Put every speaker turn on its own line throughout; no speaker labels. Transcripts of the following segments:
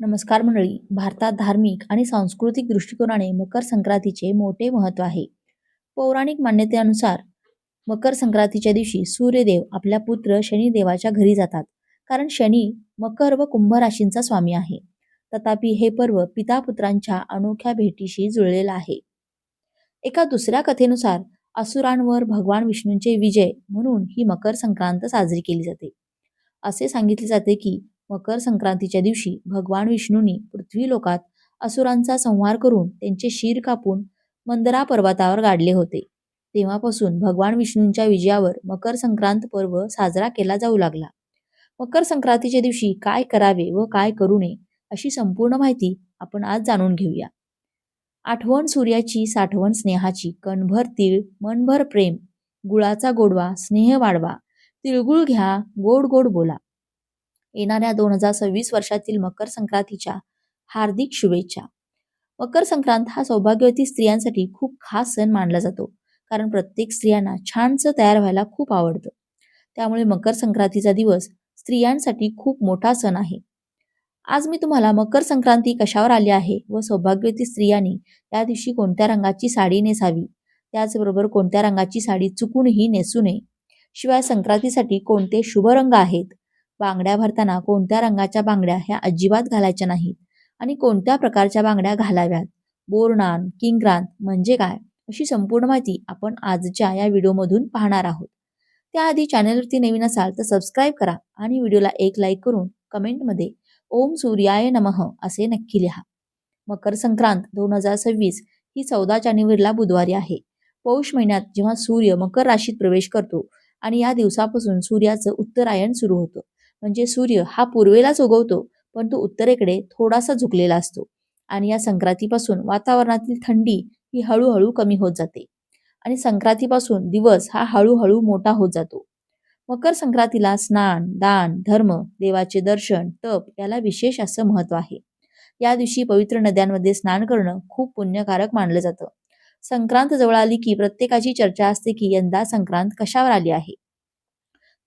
नमस्कार मंडळी. भारतात धार्मिक आणि सांस्कृतिक दृष्टिकोनाने मकर संक्रांतीचे मोठे महत्त्व आहे. पौराणिक मान्यतेनुसार मकर संक्रांतीच्या दिवशी सूर्यदेव आपल्या पुत्र शनिदेवाच्या घरी जातात. कारण शनी मकर व कुंभ राशींचा स्वामी आहे. तथापि हे पर्व पिता पुत्रांच्या अनोख्या भेटीशी जुळलेलं आहे. एका दुसऱ्या कथेनुसार असुरांवर भगवान विष्णूंचे विजय म्हणून ही मकर संक्रांत साजरी केली जाते. असे सांगितले जाते की मकर संक्रांतीच्या दिवशी भगवान विष्णूंनी पृथ्वी लोकात असुरांचा संहार करून त्यांचे शीर कापून मंदरा पर्वतावर गाडले होते. तेव्हापासून भगवान विष्णूंच्या विजयावर मकर संक्रांत पर्व साजरा केला जाऊ लागला. मकर संक्रांतीच्या दिवशी काय करावे व काय करू नये अशी संपूर्ण माहिती आपण आज जाणून घेऊया. आठवण सूर्याची साठवण स्नेहाची कणभर तीळ मनभर प्रेम गुळाचा गोडवा स्नेह वाढवा तिळगुळ घ्या गोड गोड बोला. येणाऱ्या दोन हजार सव्वीस वर्षातील मकर संक्रांतीच्या हार्दिक शुभेच्छा. मकर संक्रांत हा सौभाग्यवती स्त्रियांसाठी खूप खास सण मानला जातो कारण प्रत्येक स्त्रियांना छानसं तयार व्हायला खूप आवडतं. त्यामुळे मकर संक्रांतीचा दिवस स्त्रियांसाठी खूप मोठा सण आहे. आज मी तुम्हाला मकर संक्रांती कशावर आली आहे व सौभाग्यवती स्त्रियांनी त्या दिवशी कोणत्या रंगाची साडी नेसावी? त्याचबरोबर कोणत्या रंगाची साडी चुकूनही नेसू नये? शिवाय संक्रांतीसाठी कोणते शुभ रंग आहेत? बांगड्या भरताना कोणत्या रंगाच्या बांगड्या ह्या अजिबात घालायच्या नाहीत? आणि कोणत्या प्रकारच्या बांगड्या घालाव्यात? बोरनान किंग्रांत म्हणजे काय? अशी संपूर्ण माहिती आपण आजच्या या व्हिडिओमधून पाहणार आहोत. त्याआधी चॅनलवरती नवीन असाल तर सबस्क्राईब करा आणि व्हिडिओला एक लाईक करून कमेंटमध्ये ओम सूर्याय नमः असे नक्की लिहा. मकर संक्रांत दोन हजार सव्वीस ही चौदा जानेवारीला बुधवारी आहे. पौष महिन्यात जेव्हा सूर्य मकर राशीत प्रवेश करतो आणि या दिवसापासून सूर्याचं उत्तरायण सुरू होतं. म्हणजे सूर्य हा पूर्वेलाच उगवतो पण तो उत्तरेकडे थोडासा झुकलेला असतो. आणि या संक्रांतीपासून वातावरणातील थंडी ही हळूहळू कमी होत जाते. आणि संक्रांतीपासून दिवस हा हळूहळू मोठा होत जातो. मकर संक्रांतीला स्नान दान धर्म देवाचे दर्शन तप याला विशेष असं महत्त्व आहे. या दिवशी पवित्र नद्यांमध्ये स्नान करणं खूप पुण्यकारक मानलं जातं. संक्रांत जवळ आली की प्रत्येकाची चर्चा असते की यंदा संक्रांत कशावर आली आहे?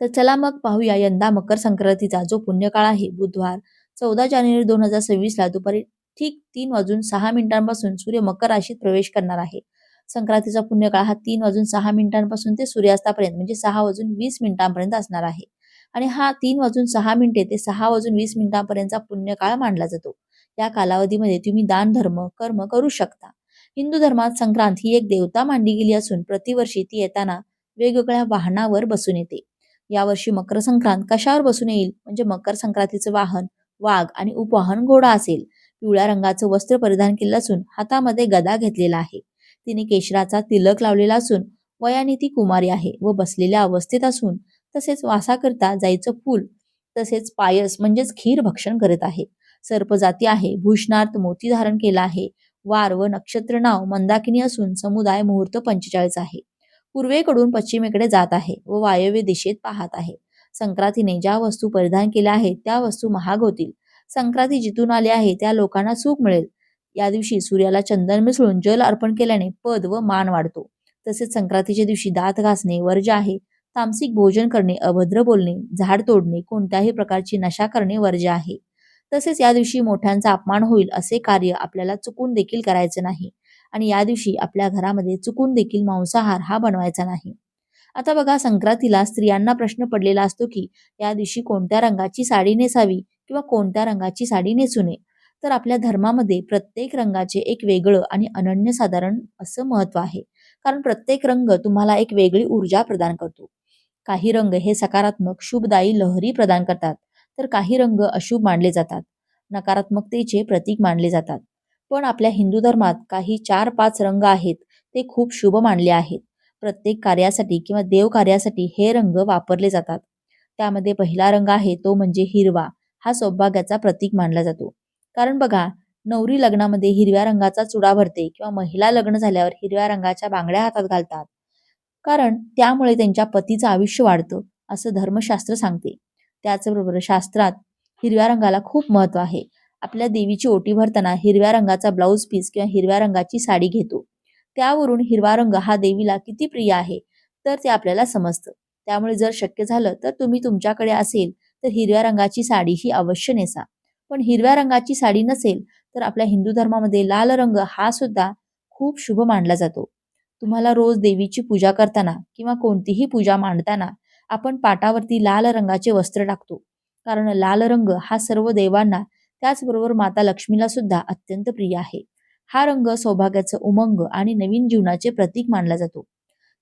तर चला मग पाहूया यंदा मकर संक्रांतीचा जो पुण्यकाळ आहे बुधवार चौदा जानेवारी दोन हजार सव्वीसला दुपारी ठीक तीन वाजून सहा मिनिटांपासून सूर्य मकर राशीत प्रवेश करणार आहे. संक्रांतीचा पुण्यकाळ हा तीन वाजून सहा मिनिटांपासून ते सूर्यास्तापर्यंत म्हणजे सहा वाजून वीस मिनिटांपर्यंत असणार आहे. आणि हा तीन वाजून सहा मिनिटे ते सहा वाजून वीस मिनिटांपर्यंतचा पुण्यकाळ मानला जातो. या कालावधीमध्ये तुम्ही दान धर्म कर्म करू शकता. हिंदू धर्मात संक्रांत ही एक देवता मानली गेली असून प्रतिवर्षी ती येताना वेगवेगळ्या वाहनावर बसून येते. यावर्षी मकर संक्रांत कशावर बसून येईल? म्हणजे मकर संक्रांतीचं वाहन वाघ आणि उपवाहन घोडा असेल. पिवळ्या रंगाचं वस्त्र परिधान केलं असून हातामध्ये गदा घेतलेला आहे. तिने केशराचा तिलक लावलेला असून वयाने ती कुमारी आहे व बसलेल्या अवस्थेत असून तसेच वासाकरता जायचं फूल तसेच पायस म्हणजेच खीर भक्षण करत आहे. सर्प जाती आहे भूषणार्थ मोती धारण केला आहे. वार व नक्षत्र नाव मंदाकिनी असून समुदाय मुहूर्त पंचेचाळीस आहे. पूर्वेकडून पश्चिमेकडे जात आहे व वायव्य दिशेत पाहत आहे. संक्रांतीने ज्या वस्तू परिधान केल्या आहेत त्या वस्तू महाग होतील. संक्रांती जिथून आली आहे त्या लोकांना सुख मिळेल. या दिवशी सूर्याला चंदन मिसळून जल अर्पण केल्याने पद व मान वाढतो. तसेच संक्रांतीच्या दिवशी दात घासणे वर्ज आहे. तामसिक भोजन करणे अभद्र बोलणे झाड तोडणे कोणत्याही प्रकारची नशा करणे वर्ज आहे. तसेच या दिवशी मोठ्यांचा अपमान होईल असे कार्य आपल्याला चुकून देखील करायचे नाही. आणि या दिवशी आपल्या घरामध्ये चुकून देखील मांसाहार हा बनवायचा नाही. आता बघा संक्रांतीला स्त्रियांना प्रश्न पडलेला असतो की या दिवशी कोणत्या रंगाची साडी नेसावी किंवा कोणत्या रंगाची साडी नेसू नये? तर आपल्या धर्मामध्ये प्रत्येक रंगाचे एक वेगळं आणि अनन्यसाधारण असं महत्त्व आहे. कारण प्रत्येक रंग तुम्हाला एक वेगळी ऊर्जा प्रदान करतो. काही रंग हे सकारात्मक शुभदायी लहरी प्रदान करतात तर काही रंग अशुभ मानले जातात. नकारात्मकतेचे प्रतीक मानले जातात. पण आपल्या हिंदू धर्मात काही चार पाच रंग आहेत ते खूप शुभ मानले आहेत. प्रत्येक कार्यासाठी किंवा देव कार्यासाठी हे रंग वापरले जातात. त्यामध्ये पहिला रंग आहे तो म्हणजे हिरवा. हा सौभाग्याचा प्रतीक मानला जातो. कारण बघा नवरी लग्नामध्ये हिरव्या रंगाचा चुडा भरते किंवा महिला लग्न झाल्यावर हिरव्या रंगाच्या बांगड्या हातात घालतात. कारण त्यामुळे त्यांच्या पतीचं आयुष्य वाढतं असं धर्मशास्त्र सांगते. त्याचबरोबर शास्त्रात हिरव्या रंगाला खूप महत्त्व आहे. आपल्या देवीची ओटी भरताना हिरव्या रंगाचा ब्लाऊज पीस किंवा हिरव्या रंगाची साडी घेतो. त्यावरून हिरवा रंग हा देवीला किती प्रिय आहे तर ते आपल्याला समजतं. त्यामुळे जर शक्य झालं तर तुम्ही तुमच्याकडे असेल तर हिरव्या रंगाची साडी ही अवश्य नेसा. पण हिरव्या रंगाची साडी नसेल तर आपल्या हिंदू धर्मामध्ये लाल रंग हा सुद्धा खूप शुभ मानला जातो. तुम्हाला रोज देवीची पूजा करताना किंवा कोणतीही पूजा मांडताना आपण पाटावरती लाल रंगाचे वस्त्र टाकतो. कारण लाल रंग हा सर्व देवांना त्याचबरोबर माता लक्ष्मीला सुद्धा अत्यंत प्रिय आहे. हा रंग सौभाग्याचं उमंग आणि नवीन जीवनाचे प्रतीक मानला जातो.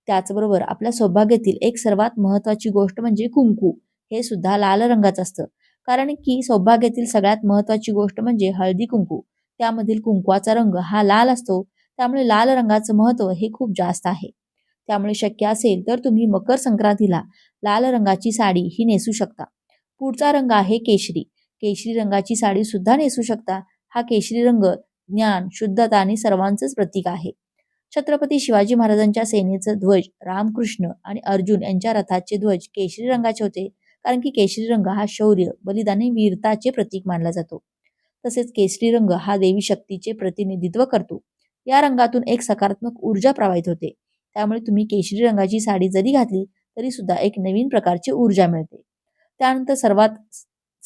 त्याचबरोबर आपल्या सौभाग्यातील एक सर्वात महत्वाची गोष्ट म्हणजे कुंकू. हे सुद्धा लाल रंगाचं असतं. कारण की सौभाग्यातील सगळ्यात महत्वाची गोष्ट म्हणजे हळदी कुंकू. त्यामधील कुंकवाचा रंग हा लाल असतो. त्यामुळे लाल रंगाचं महत्त्व हे खूप जास्त आहे. त्यामुळे शक्य असेल तर तुम्ही मकर संक्रांतीला लाल रंगाची साडी ही नेसू शकता. पुढचा रंग आहे केशरी. केशरी रंगाची साडी सुद्धा नेसू शकता. हा केशरी रंग ज्ञान शुद्धता आणि सर्वांचंच प्रतीक आहे. छत्रपती शिवाजी महाराजांच्या सेनेचं ध्वज रामकृष्ण आणि अर्जुन यांच्या रथाचे ध्वज केशरी रंगाचे होते. कारण की केशरी रंग हा शौर्य बलिदान आणि वीरताचे प्रतीक मानला जातो. तसेच केशरी रंग हा देवी शक्तीचे प्रतिनिधित्व करतो. या रंगातून एक सकारात्मक ऊर्जा प्रवाहित होते. त्यामुळे तुम्ही केशरी रंगाची साडी जरी घातली तरी सुद्धा एक नवीन प्रकारची ऊर्जा मिळते. त्यानंतर सर्वात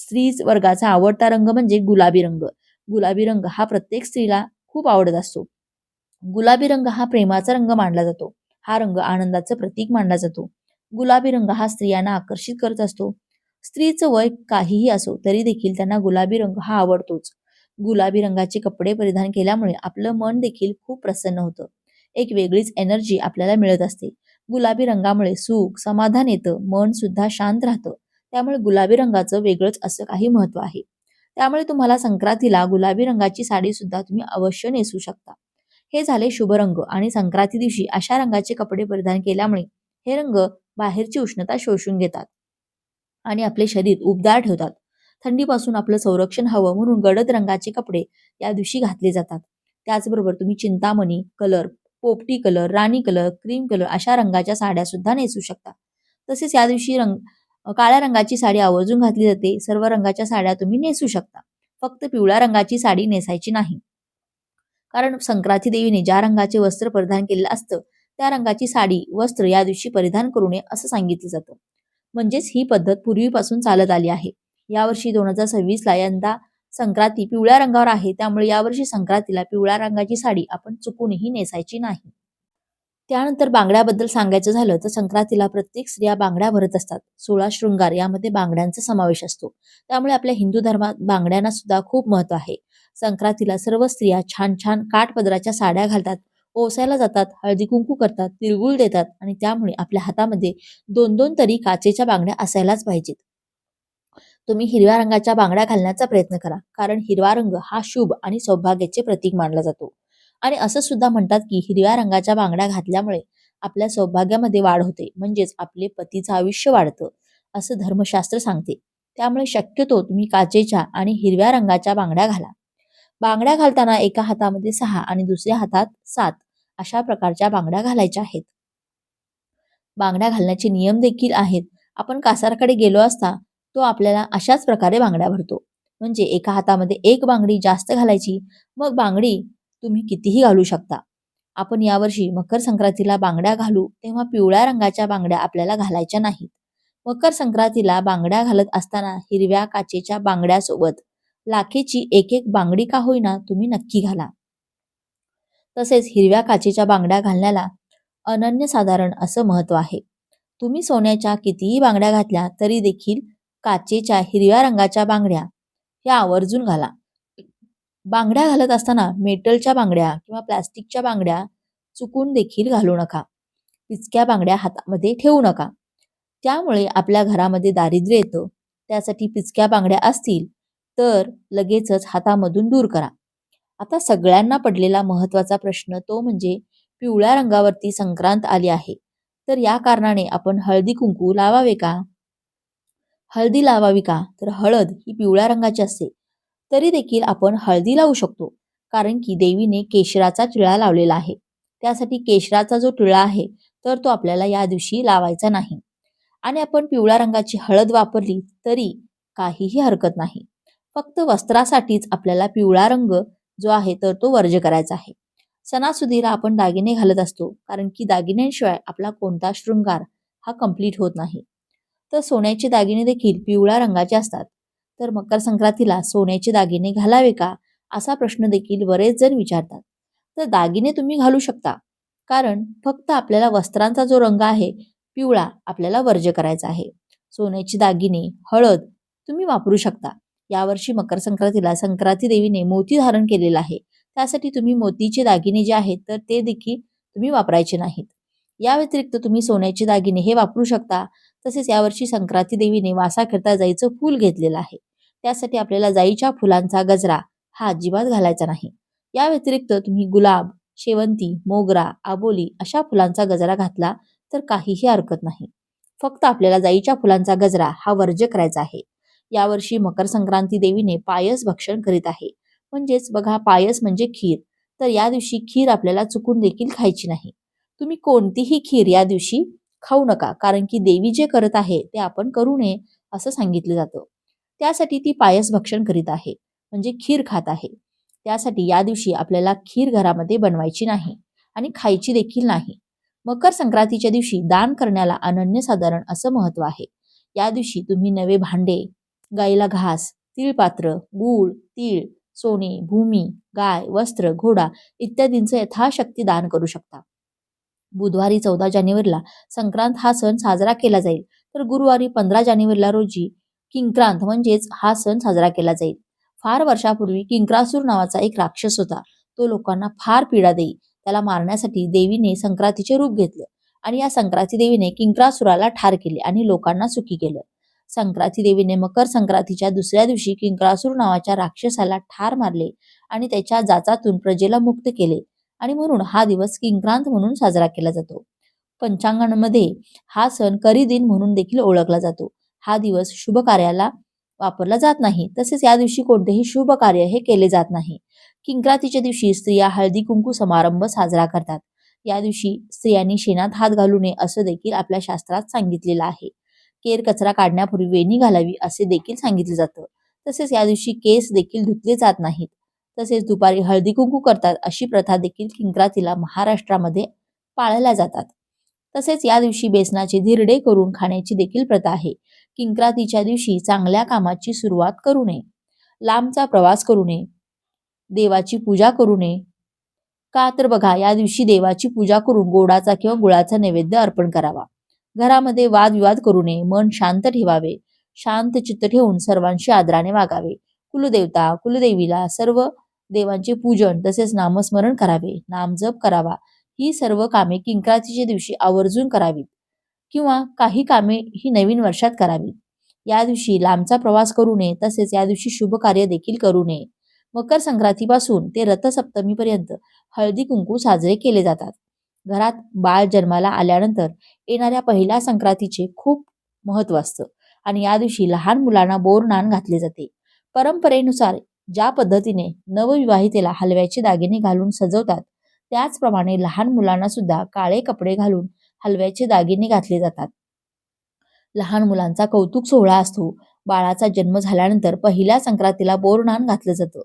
स्त्री वर्गाचा आवडता रंग म्हणजे गुलाबी रंग. गुलाबी रंग हा प्रत्येक स्त्रीला खूप आवडत असतो. गुलाबी रंग हा प्रेमाचा रंग मानला जातो. हा रंग आनंदाचं प्रतीक मानला जातो. गुलाबी रंग हा स्त्रियांना आकर्षित करत असतो. स्त्रीचं वय काहीही असो तरी देखील त्यांना गुलाबी रंग हा आवडतोच. गुलाबी रंगाचे कपडे परिधान केल्यामुळे आपलं मन देखील खूप प्रसन्न होतं. एक वेगळीच एनर्जी आपल्याला मिळत असते. गुलाबी रंगामुळे सुख समाधान येतं मन सुद्धा शांत राहतं. त्यामुळे गुलाबी रंगाचं वेगळंच असं काही महत्त्व आहे. त्यामुळे तुम्हाला संक्रांतीला गुलाबी रंगाची साडी सुद्धा तुम्ही अवश्य नेसू शकता. हे झाले शुभ रंग आणि संक्रांती दिवशी अशा रंगाचे कपडे परिधान केल्यामुळे हे रंग बाहेरची उष्णता शोषून घेतात आणि आपले शरीर उबदार ठेवतात. थंडीपासून आपलं संरक्षण हवं म्हणून गडद रंगाचे कपडे या दिवशी घातले जातात. त्याचबरोबर तुम्ही चिंतामणी कलर पोपटी कलर राणी कलर क्रीम कलर अशा रंगाच्या साड्या सुद्धा नेसू शकता. तसेच या दिवशी रंग काळ्या रंगाची साडी आवर्जून घातली जाते. सर्व रंगाच्या साड्या तुम्ही नेसू शकता. फक्त पिवळ्या रंगाची साडी नेसायची नाही. कारण संक्रांती देवीने ज्या रंगाचे वस्त्र परिधान केलेलं असतं त्या रंगाची साडी वस्त्र या दिवशी परिधान करू नये असं सांगितलं जातं. म्हणजेच ही पद्धत पूर्वीपासून चालत आली आहे. यावर्षी दोन हजार सव्वीसला यंदा संक्रांती पिवळ्या रंगावर आहे. त्यामुळे यावर्षी संक्रांतीला पिवळ्या रंगाची साडी आपण चुकूनही नेसायची नाही. त्यानंतर बांगड्याबद्दल सांगायचं झालं तर संक्रांतीला प्रत्येक स्त्रिया बांगड्या भरत असतात. सोळा शृंगार यामध्ये बांगड्यांचा समावेश असतो. त्यामुळे आपल्या हिंदू धर्मात बांगड्यांना सुद्धा खूप महत्त्व आहे. संक्रांतीला सर्व स्त्रिया छान छान काठपदराच्या साड्या घालतात ओसायला जातात हळदी कुंकू करतात तिळगुळ देतात आणि त्यामुळे आपल्या हातामध्ये दोन दोन तरी काचेच्या बांगड्या असायलाच पाहिजेत. तुम्ही हिरव्या रंगाच्या बांगड्या घालण्याचा प्रयत्न करा कारण हिरवा रंग हा शुभ आणि सौभाग्याचे प्रतीक मानला जातो. आणि असं सुद्धा म्हणतात की हिरव्या रंगाच्या बांगड्या घातल्यामुळे आपल्या सौभाग्यामध्ये वाढ होते. म्हणजेच आपले पतीचं आयुष्य वाढतं असं धर्मशास्त्र सांगते. त्यामुळे शक्यतो तुम्ही काचेच्या आणि हिरव्या रंगाच्या बांगड्या घाला. बांगड्या घालताना एका हातामध्ये सहा आणि दुसऱ्या हातात सात अशा प्रकारच्या बांगड्या घालायच्या आहेत. बांगड्या घालण्याचे नियम देखील आहेत. आपण कासारकडे गेलो असता तो आपल्याला अशाच प्रकारे बांगड्या भरतो. म्हणजे एका हातामध्ये एक बांगडी जास्त घालायची मग बांगडी तुम्ही कितीही घालू शकता. आपण यावर्षी मकर संक्रांतीला बांगड्या घालू तेव्हा पिवळ्या रंगाच्या बांगड्या आपल्याला घालायच्या नाहीत. मकर संक्रांतीला बांगड्या घालत असताना हिरव्या काचेच्या बांगड्यासोबत लाखेची एक एक बांगडी का होईना तुम्ही नक्की घाला. तसेच हिरव्या काचेच्या बांगड्या घालण्याला अनन्यसाधारण असं महत्त्व आहे. तुम्ही सोन्याच्या कितीही बांगड्या घातल्या तरी देखील काचेच्या हिरव्या रंगाच्या बांगड्या या आवर्जून घाला. बांगड्या घालत असताना मेटलच्या बांगड्या किंवा प्लास्टिकच्या बांगड्या चुकून देखील घालू नका. पिचक्या बांगड्या हातामध्ये ठेवू नका. त्यामुळे आपल्या घरामध्ये दारिद्र्य येतं. त्यासाठी पिचक्या बांगड्या असतील तर लगेचच हातामधून दूर करा. आता सगळ्यांना पडलेला महत्त्वाचा प्रश्न तो म्हणजे पिवळ्या रंगावरती संक्रांत आली आहे. तर या कारणाने आपण हळदी कुंकू लावावे का? हळदी लावावी का? तर हळद ही पिवळ्या रंगाची असते. तरी देखील आपण हळदी लावू शकतो. कारण की देवीने केशराचा टिळा लावलेला आहे. त्यासाठी केशराचा जो टिळा आहे तर तो आपल्याला या दिवशी लावायचा नाही. आणि आपण पिवळ्या रंगाची हळद वापरली तरी काहीही हरकत नाही. फक्त वस्त्रासाठीच आपल्याला पिवळा रंग जो आहे तर तो वर्ज करायचा आहे. सणासुदीला आपण दागिने घालत असतो कारण की दागिन्यांशिवाय आपला कोणता शृंगार हा कंप्लीट होत नाही. तर सोन्याचे दागिने देखील पिवळ्या रंगाचे असतात. तर मकर संक्रांतीला सोन्याचे दागिने घालावे का? असा प्रश्न देखील बरेच जण विचारतात. तर दागिने तुम्ही घालू शकता. कारण फक्त आपल्याला वस्त्रांचा जो रंग आहे पिवळा आपल्याला वर्ज्य करायचा आहे. सोन्याची दागिने हळद तुम्ही वापरू शकता. यावर्षी मकर संक्रांतीला संक्रांती देवीने मोती धारण केलेला आहे. त्यासाठी तुम्ही मोतीचे दागिने जे आहेत तर ते देखील तुम्ही वापरायचे नाहीत. या व्यतिरिक्त तुम्ही सोन्याचे दागिने हे वापरू शकता. तसेच यावर्षी संक्रांती देवीने वासा करता फूल घेतलेलं आहे. त्यासाठी आपल्याला जाईच्या फुलांचा गजरा हा अजिबात घालायचा नाही. या व्यतिरिक्त तुम्ही गुलाब शेवंती मोगरा आबोली अशा फुलांचा गजरा घातला तर काहीही हरकत नाही. फक्त आपल्याला जाईच्या फुलांचा गजरा हा वर्ज्य करायचा आहे. यावर्षी मकर संक्रांती देवीने पायस भक्षण करीत आहे. म्हणजेच बघा पायस म्हणजे खीर. तर या दिवशी खीर आपल्याला चुकून देखील खायची नाही. तुम्ही कोणतीही खीर या दिवशी खाऊ नका कारण की देवी जे करत आहे ते आपण करू नये असं सांगितलं जातं. त्यासाठी ती पायस भक्षण करीत आहे. म्हणजे खीर खात आहे. त्यासाठी या दिवशी आपल्याला खीर घरामध्ये बनवायची नाही आणि खायची देखील नाही. मकर संक्रांतीच्या दिवशी दान करण्याला अनन्यसाधारण असं महत्त्व आहे. या दिवशी तुम्ही नवे भांडे गाईला घास तिळपात्र गूळ तीळ सोने भूमी गाय वस्त्र घोडा इत्यादींचं यथाशक्ती दान करू शकता. बुधवारी चौदा जानेवारीला संक्रांत हा सण साजरा केला जाईल. तर गुरुवारी पंधरा जानेवारीला रोजी किंक्रांत म्हणजेच हा सण साजरा केला जाईल. फार वर्षापूर्वी किंक्रासूर नावाचा एक राक्षस होता. तो लोकांना फार पीडा देई त्याला मारण्यासाठी देवीने संक्रांतीचे रूप घेतले आणि या संक्रांती देवीने किंक्रासुराला ठार केले आणि लोकांना सुखी केलं. संक्रांती देवीने मकर संक्रांतीच्या दुसऱ्या दिवशी किंक्रासूर नावाच्या राक्षसाला ठार मारले आणि त्याच्या जाचातून प्रजेला मुक्त केले आणि म्हणून हा दिवस किंक्रांत म्हणून साजरा केला जातो. पंचांगांमध्ये हा सण करी दिन म्हणून देखील ओळखला जातो. हा दिवस शुभ कार्याला वापरला जात नाही. तसेच या दिवशी कोणतेही शुभ कार्य हे केले जात नाही. किंक्रातीच्या दिवशी स्त्रिया हळदी कुंकू समारंभ साजरा करतात. या दिवशी स्त्रियांनी शेणात हात घालू नये असं देखील आपल्या शास्त्रात सांगितलेलं आहे. केर कचरा काढण्यापूर्वी वेणी घालावी असे देखील सांगितले जातं. तसेच या दिवशी केस देखील धुतले जात नाहीत. तसेच दुपारी हळदी कुंकू करतात अशी प्रथा देखील किंक्रातीला महाराष्ट्रामध्ये पाळल्या जातात. तसेच या दिवशी बेसनाचे धिरडे करून खाण्याची देखील प्रथा आहे. किंक्रातीच्या दिवशी चांगल्या कामाची सुरुवात करू नये. लांबचा प्रवास करू नये. देवाची पूजा करू नये. का तर बघा या दिवशी देवाची पूजा करून गोडाचा किंवा गुळाचा नैवेद्य अर्पण करावा. घरामध्ये वादविवाद करू नये. मन शांत ठेवावे. शांत चित्त ठेवून सर्वांशी आदराने वागावे. कुलदेवता कुलदेवीला सर्व देवांचे पूजन तसेच नामस्मरण करावे. नामजप करावा. ही सर्व कामे किंक्रातीच्या दिवशी आवर्जून करावीत किंवा काही कामे ही नवीन वर्षात करावीत. या दिवशी लांबचा प्रवास करू नये तसेच या दिवशी शुभ कार्य देखील करू नये. मकर संक्रांतीपासून ते रथसप्तमीपर्यंत हळदी कुंकू साजरे केले जातात. घरात बाळ जन्माला आल्यानंतर येणाऱ्या पहिल्या संक्रांतीचे खूप महत्त्व असतं आणि या दिवशी लहान मुलांना बोरनान घातले जाते. परंपरेनुसार ज्या पद्धतीने नवविवाहितेला हलव्याचे दागिने घालून सजवतात त्याचप्रमाणे लहान मुलांना सुद्धा काळे कपडे घालून हलव्याचे दागिने घातले जातात. लहान मुलांचा कौतुक सोहळा असतो. बाळाचा जन्म झाल्यानंतर पहिल्या संक्रांतीला बोरनान घातलं जातं.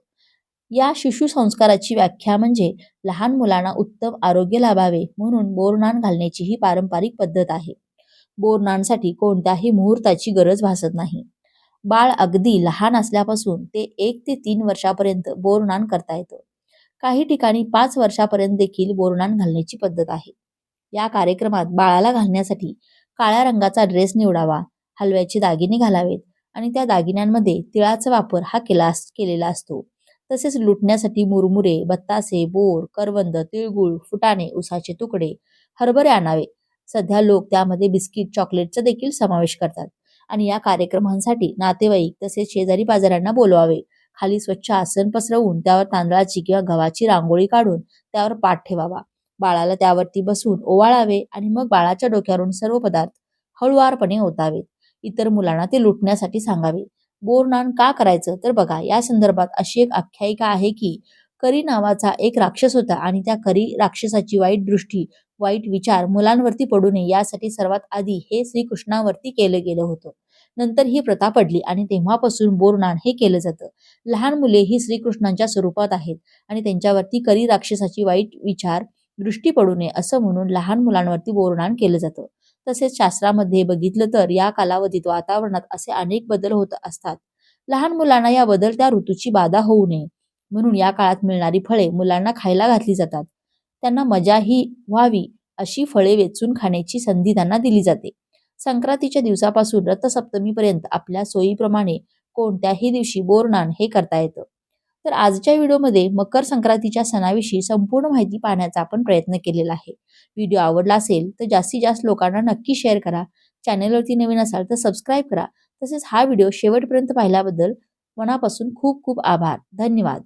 या शिशु संस्काराची व्याख्या म्हणजे लहान मुलांना उत्तम आरोग्य लाभावे म्हणून बोरनान घालण्याची ही पारंपरिक पद्धत आहे. बोरनानसाठी कोणत्याही मुहूर्ताची गरज भासत नाही. बाळ अगदी लहान असल्यापासून ते एक ते तीन वर्षापर्यंत बोरनान करता येतं. काही ठिकाणी पाच वर्षापर्यंत देखील बोरणान घालण्याची पद्धत आहे. या कार्यक्रमात बाळाला घालण्यासाठी काळ्या रंगाचा ड्रेस निवडावा हलव्याचे दागिने घालावेत आणि त्या दागिन्यांमध्ये तिळाचा वापर हा केला केलेला असतो. तसेच लुटण्यासाठी मुरमुरे बत्तासे बोर करवंद तिळगुळ फुटाणे उसाचे तुकडे हरभरे आणावे. सध्या लोक त्यामध्ये बिस्किट चॉकलेटचा देखील समावेश करतात आणि या कार्यक्रमांसाठी नातेवाईक तसेच शेजारी बाजारांना बोलवावे. खाली स्वच्छ आसन पसरवून त्यावर तांदळाची किंवा गव्हाची रांगोळी काढून त्यावर पाठ ठेवावा. बाळाला त्यावरती बसून ओवाळावे आणि मग बाळाच्या डोक्यावरून सर्व पदार्थ हळुवारपणे ओतावेत इतर मुलांना ते लुटण्यासाठी सांगावे. बोरनान का करायचं तर बघा या संदर्भात अशी एक आख्यायिका आहे की करी नावाचा एक राक्षस होता आणि त्या करी राक्षसाची वाईट दृष्टी वाईट विचार मुलांवरती पडू नये यासाठी सर्वात आधी हे श्रीकृष्णावरती केलं गेलं होतं. नंतर ही प्रथा पडली आणि तेव्हापासून बोरनाण हे केलं जातं. लहान मुले ही श्रीकृष्णांच्या स्वरूपात आहेत आणि त्यांच्यावरती करी राक्षसाची वाईट विचार दृष्टी पडू नये असं म्हणून लहान मुलांवरती बोरनाण केलं जातं. तसेच शास्त्रामध्ये बघितलं तर या कालावधीत वातावरणात असे अनेक बदल होत असतात. लहान मुलांना या बदलत्या ऋतूची बाधा होऊ नये म्हणून या काळात मिळणारी फळे मुलांना खायला घातली जातात. त्यांना मजाही व्हावी अशी फळे वेचून खाण्याची संधी त्यांना दिली जाते. संक्रांतीच्या दिवसापासून रथसप्तमीपर्यंत आपल्या सोयीप्रमाणे कोणत्याही दिवशी बोरनान हे करता येतं. तर आजच्या व्हिडिओमध्ये मकर संक्रांतीच्या सणाविषयी संपूर्ण माहिती पाहण्याचा आपण प्रयत्न केलेला आहे. व्हिडिओ आवडला असेल तर जास्तीत जास्त लोकांना नक्की शेअर करा. चॅनलवरती नवीन असाल तर सबस्क्राईब करा. तसेच हा व्हिडिओ शेवटपर्यंत पाहिल्याबद्दल मनापासून खूप खूप आभार. धन्यवाद.